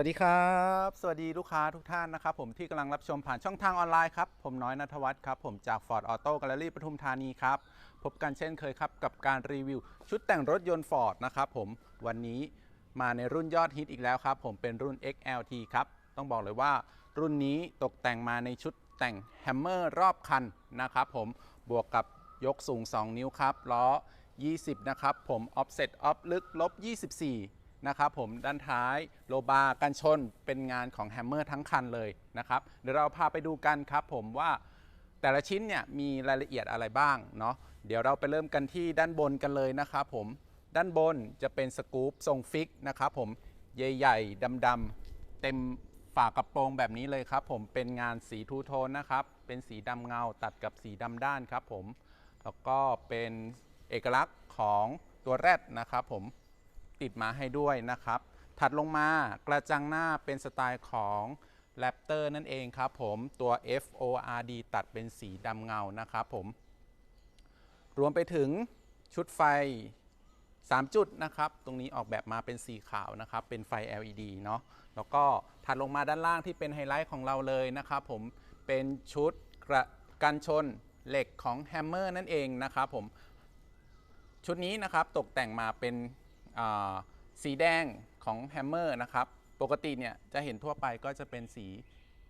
สวัสดีครับ สวัสดีลูกค้าทุกท่านนะครับ ผมที่กำลังรับชมผ่านช่องทางออนไลน์ครับ ผมน้อยนัทวัฒน์ครับ ผมจาก Ford Auto Gallery ปทุมธานีครับ พบกันเช่นเคยครับกับการรีวิว ชุดแต่งรถยนต์ Ford นะครับผมวันนี้มาในรุ่นยอดฮิตอีกแล้วครับ ผมเป็นรุ่น XLT ครับ ต้องบอกเลยว่ารุ่นนี้ตกแต่งมาในชุดแต่งแฮมเมอร์รอบคันนะครับผมบวกกับยกสูง 2 นิ้วครับล้อ 20 นะครับผม offset off ลึกลบ 24 นะครับผมด้านท้ายโลบาร์กันชนเป็นงานของแฮมเมอร์ทั้งคันเลยนะครับเดี๋ยวเราพาไปดูกันครับผมว่าแต่ละชิ้นเนี่ยมีรายละเอียดอะไรบ้างเนาะเดี๋ยวเราไปเริ่มกันที่ด้านบนกันเลยนะครับผมด้านบนจะเป็นสกู๊ปทรงฟิกนะครับผมใหญ่ๆดำๆเต็มฝากระโปรงแบบนี้เลยครับผมเป็นงานสีทูโทนนะครับ เป็นสีดำเงาตัดกับสีดำด้านครับผม แล้วก็เป็นเอกลักษณ์ของตัวแรดนะครับผม ติดมาให้ด้วยนะครับ ถัดลงมากระจังหน้าเป็นสไตล์ของแรปเตอร์นั่นเองครับผมตัว FORD ตัดเป็นสีดำเงานะครับผม รวมไปถึงชุดไฟ 3 จุดนะครับ ตรงนี้ออกแบบมาเป็นสีขาวนะครับ เป็นไฟ LED เนาะแล้วก็ถัดลงมาด้านล่างที่เป็นไฮไลท์ของเราเลยนะครับผมเป็นชุดกระกันชนเหล็กของแฮมเมอร์นั่นเองนะครับผม ชุดนี้นะครับตกแต่งมาเป็น สีแดงของแฮมเมอร์นะครับ ปกติเนี่ยจะเห็นทั่วไปก็จะเป็นสี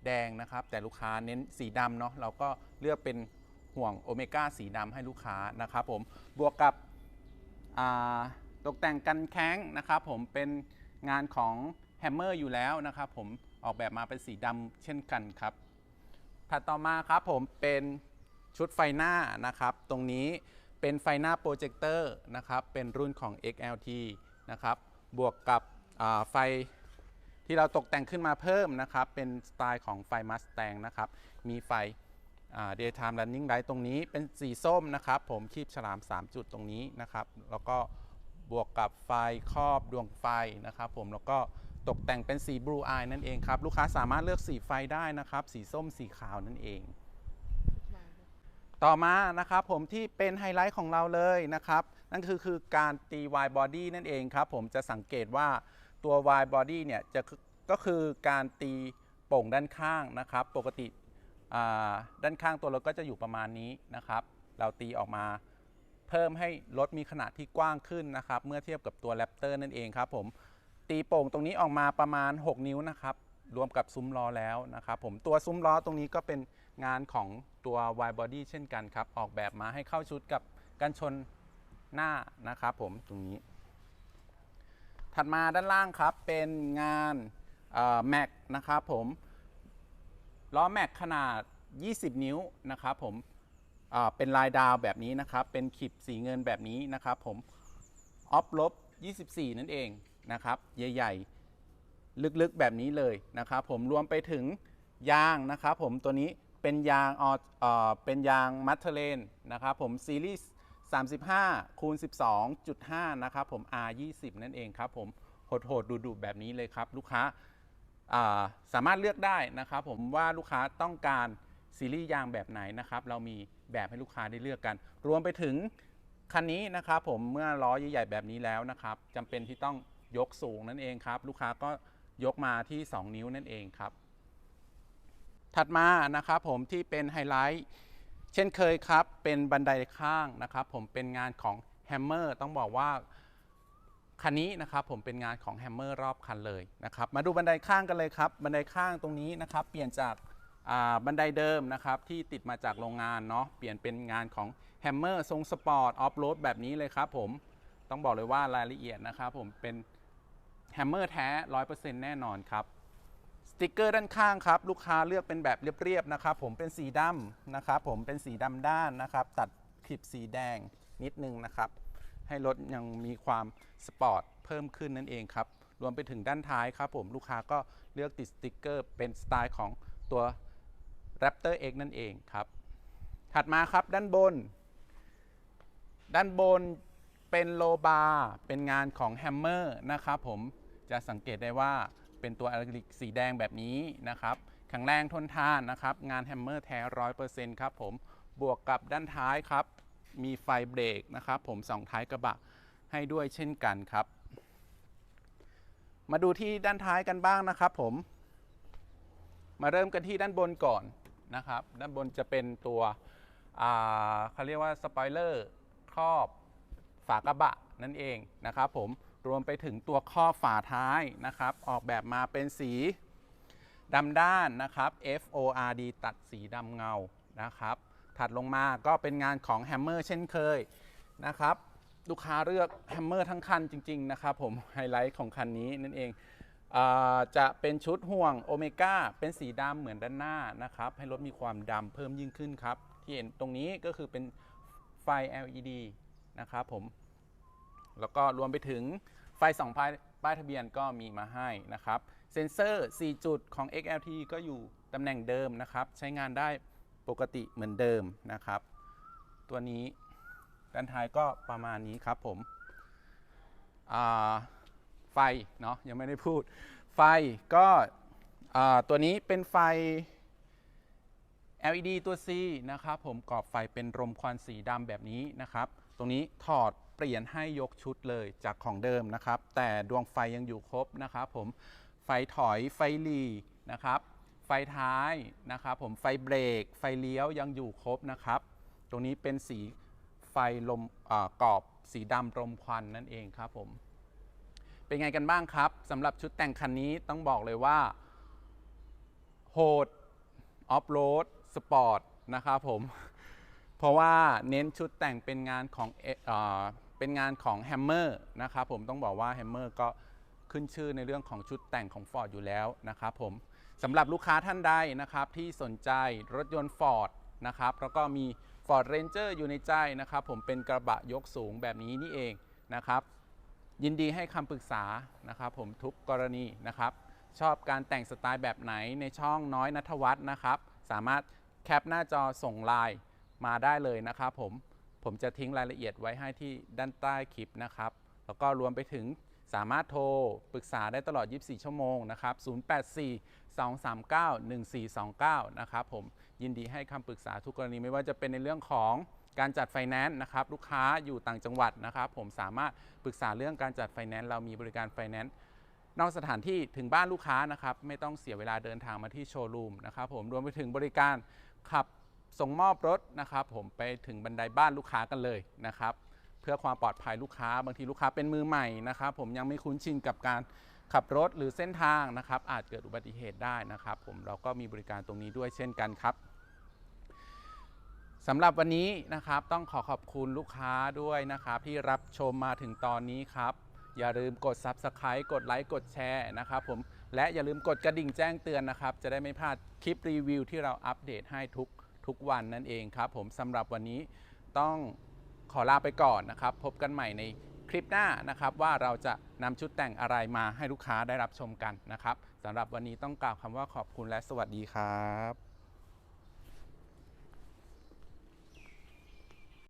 แดงนะครับ แต่ลูกค้าเน้นสีดำเนาะเราก็เลือกเป็นห่วงโอเมก้าสีดำให้ลูกค้านะครับผมบวกกับตกแต่งกันแข้งนะครับผมเป็นงานของแฮมเมอร์อยู่แล้วนะครับผมออกแบบมาเป็นสีดำเช่นกันครับถัดต่อมาครับผมเป็นชุดไฟหน้านะครับ ตรงนี้ เป็นไฟหน้าโปรเจคเตอร์นะครับเป็นรุ่นของ XLT นะครับบวกกับไฟที่เราตกแต่งขึ้นมาเพิ่มนะครับ เป็นสไตล์ของไฟ Mustang นะครับ มีไฟ daytime running light ตรงนี้เป็นสีส้มนะครับ ผมคีบฉลาม 3 จุดตรงนี้นะครับ แล้วก็บวกกับไฟครอบดวงไฟนะครับ ผมแล้วก็ตกแต่งเป็นสี blue eye นั่นเองครับ ลูกค้าสามารถเลือกสีไฟได้นะครับ สีส้มสีขาวนั่นเอง ต่อมานะครับผมที่เป็นไฮไลท์ของเราเลยนะครับ นั่นคือคือการตี wide body นั่นเองครับผมจะสังเกตว่าตัว wide body เนี่ยจะก็คือการตีโป่งด้านข้างนะครับ ปกติด้านข้างตัวรถก็จะอยู่ประมาณนี้นะครับ เราตีออกมาเพิ่มให้รถมีขนาดที่กว้างขึ้นนะครับ เมื่อเทียบกับตัว Raptor นั่นเองครับผมตีโป่งตรงนี้ออกมาประมาณ 6 นิ้วนะครับ รวมกับซุ้มล้อแล้วนะครับผมตัวซุ้มล้อตรงนี้ก็เป็น งานของตัว wide body เช่นกันครับ ออกแบบมาให้เข้าชุดกับกันชนหน้านะครับผมตรงนี้ ถัดมาด้านล่างครับเป็นงานแม็กนะครับผมล้อแม็กขนาด 20 นิ้วนะครับผมเป็นลายดาวแบบนี้นะครับ เป็นขีดสีเงินแบบนี้นะครับผมออฟลบ 24 นั่นเองนะครับ ใหญ่ๆ ลึกๆแบบนี้เลยนะครับผมรวมไปถึงยางนะครับผมตัวนี้ เป็นยางออเออเป็นยางมัทเทเลนนะครับผมซีรีส์35คูณ12.5 นะครับผม R20 นั่นเองครับผมโหดๆดุๆแบบนี้เลยครับ ลูกค้าอ่าสามารถเลือกได้นะครับผมว่าลูกค้าต้องการซีรีส์ยางแบบไหนนะครับ เรามีแบบให้ลูกค้าได้เลือกกัน รวมไปถึงคันนี้นะครับผมเมื่อล้อใหญ่ๆแบบนี้แล้วนะครับจำเป็นที่ต้องยกสูงนั่นเองครับ ลูกค้าก็ยกมาที่ 2 นิ้วนั่นเองครับ ถัดมานะครับผมที่เป็นไฮไลท์เช่นเคยครับ เป็นบันไดข้างนะครับ ผมเป็นงานของแฮมเมอร์ต้องบอกว่าคันนี้นะครับผมเป็นงานของแฮมเมอร์รอบคันเลยนะครับ มาดูบันไดข้างกันเลยครับ บันไดข้างตรงนี้นะครับ เปลี่ยนจากบันไดเดิมนะครับที่ติดมาจากโรงงานเนาะเปลี่ยนเป็นงานของแฮมเมอร์ทรงสปอร์ตออฟโรดแบบนี้เลยครับผมต้องบอกเลยว่ารายละเอียดนะครับผมเป็นแฮมเมอร์แท้100%แน่นอนครับ ติกเกอร์ด้านข้างครับ ลูกค้าเลือกเป็นแบบเรียบๆนะครับ ผมเป็นสีดำนะครับผมเป็นสีดำด้านนะครับ ตัดคลิปสีแดงนิดนึงนะครับ ให้รถยังมีความสปอร์ตเพิ่มขึ้นนั่นเองครับ รวมไปถึงด้านท้ายครับ ผมลูกค้าก็เลือกติดสติกเกอร์เป็นสไตล์ของตัว Raptor X นั่นเองครับ ถัดมาครับด้านบน ด้านบนเป็นโลบาร์เป็นงานของแฮมเมอร์นะครับผมจะสังเกตได้ว่า เป็นตัวอะคริลิกสีแดงแบบนี้นะครับแข็งแรงทนทานนะครับ งานแฮมเมอร์แท้ร้อยเปอร์เซ็นต์ครับผมบวกกับด้านท้ายครับ มีไฟเบรกนะครับ ผมสองท้ายกระบะให้ด้วยเช่นกันครับ มาดูที่ด้านท้ายกันบ้างนะครับ ผม มาเริ่มกันที่ด้านบนก่อนนะครับ ด้านบนจะเป็นตัวเขาเรียกว่าสปอยเลอร์ครอบฝากระบะนั่นเองนะครับ ผม รวมไปถึงตัวครอบฝาท้ายนะครับ ออกแบบมาเป็นสีดำด้านนะครับ F O R D ตัดสีดำเงานะครับ ถัดลงมาก็เป็นงานของแฮมเมอร์เช่นเคยนะครับ ลูกค้าเลือกแฮมเมอร์ทั้งคันจริง ๆ นะครับผมไฮไลท์ของคันนี้นั่นเองอ่าจะเป็นชุดห่วงโอเมก้าเป็นสีดำเหมือนด้านหน้านะครับ ให้รถมีความดำเพิ่มยิ่งขึ้นครับ ที่เห็นตรงนี้ก็คือเป็นไฟ LED นะครับผม แล้วก็รวมไปถึงไฟสองป้ายป้ายทะเบียนก็มีมาให้นะครับ เซ็นเซอร์ 4 จุดของ XLT ก็อยู่ตำแหน่งเดิมนะครับ ใช้งานได้ปกติเหมือนเดิมนะครับ ตัวนี้ด้านท้ายก็ประมาณนี้ครับผมไฟเนาะยังไม่ได้พูด ไฟก็ตัวนี้เป็นไฟ LED ตัว C นะครับผมกรอบไฟเป็นรมควันสีดำแบบนี้นะครับ ตรงนี้ถอด เปลี่ยนให้ยกชุดเลยจากของเดิมนะครับ แต่ดวงไฟยังอยู่ครบนะครับผมไฟถอยไฟหลีนะครับ ไฟท้ายนะครับ ผมไฟเบรก ไฟเลี้ยวยังอยู่ครบนะครับ ตรงนี้เป็นสีไฟลมอกรอบสีดำรมควันนั่นเองครับผมเป็นไงกันบ้างครับสำหรับชุดแต่งคันนี้ต้องบอกเลยว่าโหดออฟโรดสปอร์ตนะครับผม เพราะว่าเน้นชุดแต่งเป็นงานของเออ่อ เป็นงานของแฮมเมอร์นะครับผมต้องบอกว่าแฮมเมอร์ก็ขึ้นชื่อในเรื่องของชุดแต่งของ Ford อยู่แล้วนะครับผมสำหรับลูกค้าท่านใดนะครับที่สนใจรถยนต์ Ford นะครับแล้วก็มี Ford Ranger อยู่ในใจนะครับผมเป็นกระบะยกสูงแบบนี้นี่เองนะครับยินดีให้คำปรึกษานะครับผมทุกกรณีนะครับชอบการแต่งสไตล์แบบไหนในช่องน้อยนัทวัฒน์นะครับ สามารถแคปหน้าจอส่งไลน์มาได้เลยนะครับผม ผมจะทิ้งรายละเอียดไว้ให้ที่ด้านใต้คลิปนะครับ แล้วก็รวมไปถึงสามารถโทรปรึกษาได้ตลอด 24 ชั่วโมงนะครับ 084 239 1429 นะครับผมยินดีให้คำปรึกษาทุกกรณีไม่ว่าจะเป็นในเรื่องของการจัดไฟแนนซ์นะครับ ลูกค้าอยู่ต่างจังหวัดนะครับ ผมสามารถปรึกษาเรื่องการจัดไฟแนนซ์เรามีบริการไฟแนนซ์นอกสถานที่ถึงบ้านลูกค้านะครับ ไม่ต้องเสียเวลาเดินทางมาที่โชว์รูมนะครับผมรวมไปถึงบริการขับ ส่งมอบรถนะครับผมไปถึงบันไดบ้านลูกค้ากันเลยนะครับ เพื่อความปลอดภัยลูกค้าบางทีลูกค้าเป็นมือใหม่นะครับ ผมยังไม่คุ้นชินกับการขับรถหรือเส้นทางนะครับ อาจเกิดอุบัติเหตุได้นะครับ ผมเราก็มีบริการตรงนี้ด้วยเช่นกันครับสำหรับวันนี้นะครับต้องขอขอบคุณลูกค้าด้วยนะครับ ที่รับชมมาถึงตอนนี้ครับอย่าลืมกด Subscribe กดไลค์กดแชร์นะครับผมและอย่าลืมกดกระดิ่งแจ้งเตือนนะครับ จะได้ไม่พลาดคลิปรีวิวที่เราอัปเดตให้ทุก ทุกวันนั่นเองครับ ผมสำหรับวันนี้ต้องขอลาไปก่อนนะครับ พบกันใหม่ในคลิปหน้านะครับว่าเราจะนำชุดแต่งอะไรมาให้ลูกค้าได้รับชมกันนะครับสำหรับวันนี้ต้องกล่าวคำว่าขอบคุณและสวัสดีครับ